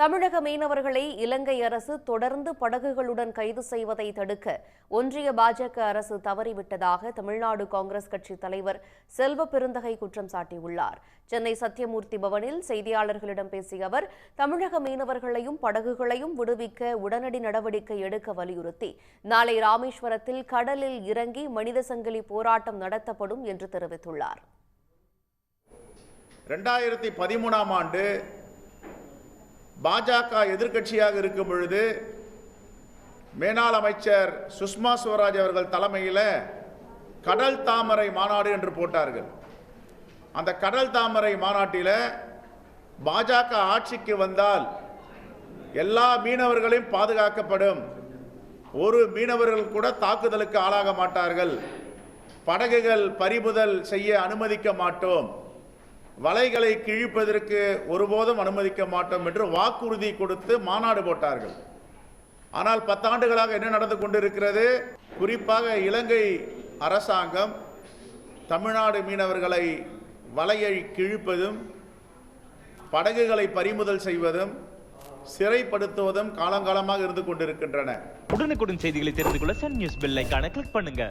தமிழக மீனவர்களை இலங்கை அரசு தொடர்ந்து படகுகளுடன் கைது செய்வதை தடுக்க ஒன்றிய பாஜக அரசு தவறிவிட்டதாக தமிழ்நாடு காங்கிரஸ் கட்சி தலைவர் செல்வ பெருந்தகை குற்றம் சாட்டியுள்ளார். சென்னை சத்தியமூர்த்தி பவனில் செய்தியாளர்களிடம் பேசிய அவர் தமிழக மீனவர்களையும் படகுகளையும் விடுவிக்க உடனடி நடவடிக்கை எடுக்க வலியுறுத்தி நாளை ராமேஸ்வரத்தில் கடலில் இறங்கி மனித சங்கிலி போராட்டம் நடத்தப்படும் என்று தெரிவித்துள்ளார். இரண்டாயிரத்தி பதிமூணாம் ஆண்டு பாஜக எதிர்க்கட்சியாக இருக்கும் பொழுது மேனாள் அமைச்சர் சுஷ்மா ஸ்வராஜ் அவர்கள் தலைமையில் கடல் தாமரை மாநாடு என்று போட்டார்கள். அந்த கடல் தாமரை மாநாட்டில் பாஜக ஆட்சிக்கு வந்தால் எல்லா மீனவர்களையும் பாதுகாக்கப்படும். ஒரு மீனவர்கள் கூட தாக்குதலுக்கு ஆளாக மாட்டார்கள். படகுகள் பறிமுதல் செய்ய அனுமதிக்க மாட்டோம். வலைகளை கிழிப்பதற்கு ஒருபோதும் அனுமதிக்க மாட்டோம் என்று வாக்குறுதி கொடுத்து மாநாடு போட்டார்கள். ஆனால் பத்தாண்டுகளாக என்ன நடந்து கொண்டிருக்கிறது? குறிப்பாக இலங்கை அரசாங்கம் தமிழ்நாடு மீனவர்களை வலையை கிழிப்பதும் படகுகளை பறிமுதல் செய்வதும் சிறைப்படுத்துவதும் காலங்காலமாக இருந்து கொண்டிருக்கின்றன. உடனுக்குடன் செய்திகளை தெரிந்து கொள்ள சன் நியூஸ் பெல் ஐகானை கிளிக் பண்ணுங்க.